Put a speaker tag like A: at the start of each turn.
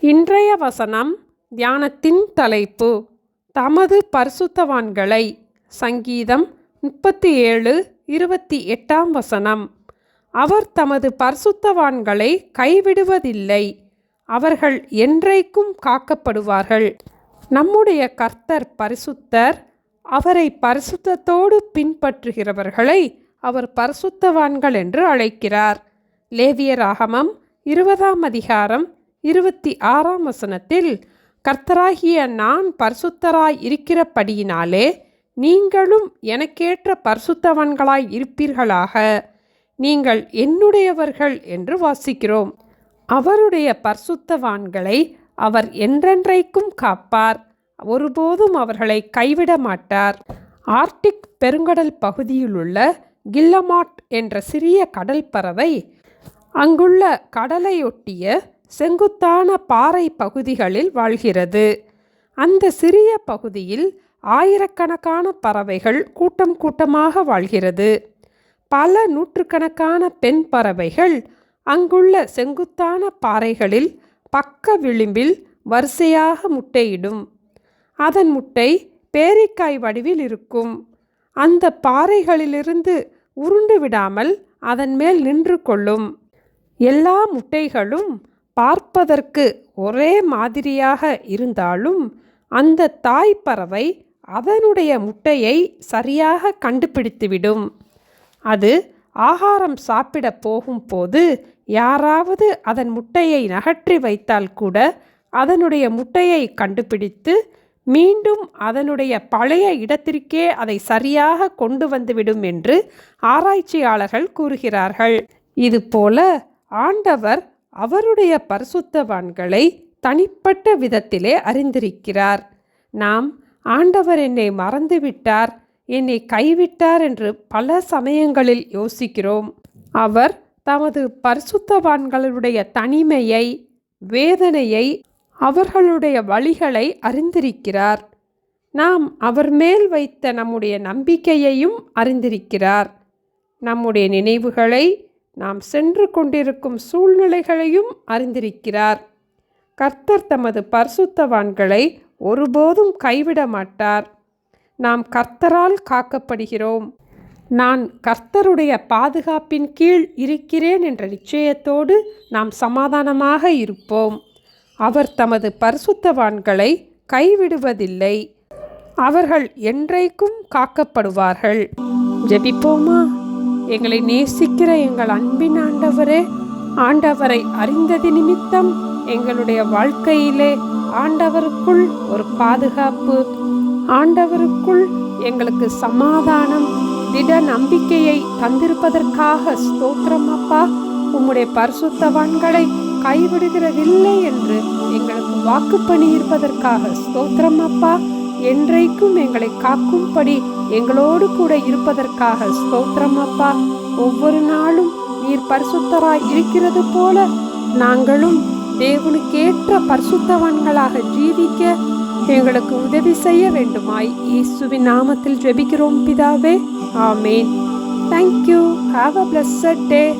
A: இன்றைய வசனம் தியானத்தின் தலைப்பு. தமது பரிசுத்தவான்களை. சங்கீதம் முப்பத்தி ஏழு இருபத்தி எட்டாம் வசனம். அவர் தமது பரிசுத்தவான்களை கைவிடுவதில்லை. அவர்கள் என்றைக்கும் காக்கப்படுவார்கள். நம்முடைய கர்த்தர் பரிசுத்தர். அவரை பரிசுத்தத்தோடு பின்பற்றுகிறவர்களை அவர் பரிசுத்தவான்கள் என்று அழைக்கிறார். லேவியராகமம் இருபதாம் அதிகாரம் இருபத்தி ஆறாம் வசனத்தில் கர்த்தராகிய நான் பரிசுத்தராய் இருக்கிறபடியினாலே நீங்களும் எனக்கேற்ற பரிசுத்தவன்களாய் இருப்பீர்களாக. நீங்கள் என்னுடையவர்கள் என்று வாசிக்கிறோம். அவருடைய பரிசுத்தவான்களை அவர் என்றென்றைக்கும் காப்பார். ஒருபோதும் அவர்களை கைவிட மாட்டார். ஆர்டிக் பெருங்கடல் பகுதியிலுள்ள கில்லமாட் என்ற சிறிய கடல் பறவை அங்குள்ள கடலையொட்டிய செங்குத்தான பாறை பகுதிகளில் வாழ்கிறது. அந்த சிறிய பகுதியில் ஆயிரக்கணக்கான பறவைகள் கூட்டம் கூட்டமாக வாழ்கிறது. பல நூற்றுக்கணக்கான பெண் பறவைகள் அங்குள்ள செங்குத்தான பாறைகளில் பக்க விளிம்பில் வரிசையாக முட்டையிடும். அதன் முட்டை பேரிக்காய் வடிவில் இருக்கும். அந்த பாறைகளிலிருந்து உருண்டு விடாமல் அதன் மேல் நின்று கொள்ளும். எல்லா முட்டைகளும் பார்ப்பதற்கு ஒரே மாதிரியாக இருந்தாலும் அந்த தாய் பறவை அதனுடைய முட்டையை சரியாக கண்டுபிடித்துவிடும். அது ஆகாரம் சாப்பிட போகும்போது யாராவது அதன் முட்டையை நகற்றி வைத்தால் கூட அதனுடைய முட்டையை கண்டுபிடித்து மீண்டும் அதனுடைய பழைய இடத்திற்கே அதை சரியாக கொண்டு வந்துவிடும் என்று ஆராய்ச்சியாளர்கள் கூறுகிறார்கள். இதுபோல ஆண்டவர் அவருடைய பரிசுத்தவான்களை தனிப்பட்ட விதத்திலே அறிந்திருக்கிறார். நாம் ஆண்டவர் என்னை மறந்துவிட்டார் என்னை கைவிட்டார் என்று பல சமயங்களில் யோசிக்கிறோம். அவர் தமது பரிசுத்தவான்களுடைய தனிமையை வேதனையை அவர்களுடைய வழிகளை அறிந்திருக்கிறார். நாம் அவர் மேல் வைத்த நம்முடைய நம்பிக்கையையும் அறிந்திருக்கிறார். நம்முடைய நினைவுகளை நாம் சென்று கொண்டிருக்கும் சூழ்நிலைகளையும் அறிந்திருக்கிறார். கர்த்தர் தமது பரிசுத்தவான்களை ஒருபோதும் கைவிட மாட்டார். நாம் கர்த்தரால் காக்கப்படுகிறோம். நான் கர்த்தருடைய பாதுகாப்பின் கீழ் இருக்கிறேன் என்ற நிச்சயத்தோடு நாம் சமாதானமாக இருப்போம். அவர் தமது பரிசுத்தவான்களை கைவிடுவதில்லை. அவர்கள் என்றைக்கும் காக்கப்படுவார்கள். ஜெபிப்போமா? எங்களை நேசிக்கிற எங்கள் அன்பின் ஆண்டவரே ஆண்டவரை அறிந்தது நிமித்தம் எங்களுடைய வாழ்க்கையிலே ஆண்டவருக்குள் ஒரு பாதுகாப்பு ஆண்டவருக்குள் எங்களுக்கு சமாதானம் திட நம்பிக்கையை தந்திருப்பதற்காக ஸ்தோத்திரம் அப்பா. உம்முடைய பரிசுத்தவான்களை கைவிடுகிறதில்லை என்று எங்களுக்கு வாக்குப்பணி இருப்பதற்காக ஸ்தோத்திரம் அப்பா. என்றைக்கும் எங்களை காக்கும்படி எங்களோடு கூட இருப்பதற்காக ஸ்தோத்திரம் அப்பா. ஒவ்வொரு நாளும் நீர் பரிசுத்தராய் இருக்கிறது போல நாங்களும் தேவனுக்கேற்ற பரிசுத்தவான்களாக ஜீவிக்க எங்களுக்கு உதவி செய்ய வேண்டுமாய். இயேசுவின் நாமத்தில் ஜெபிக்கிறோம் பிதாவே. ஆமேன். Thank you have a blessed day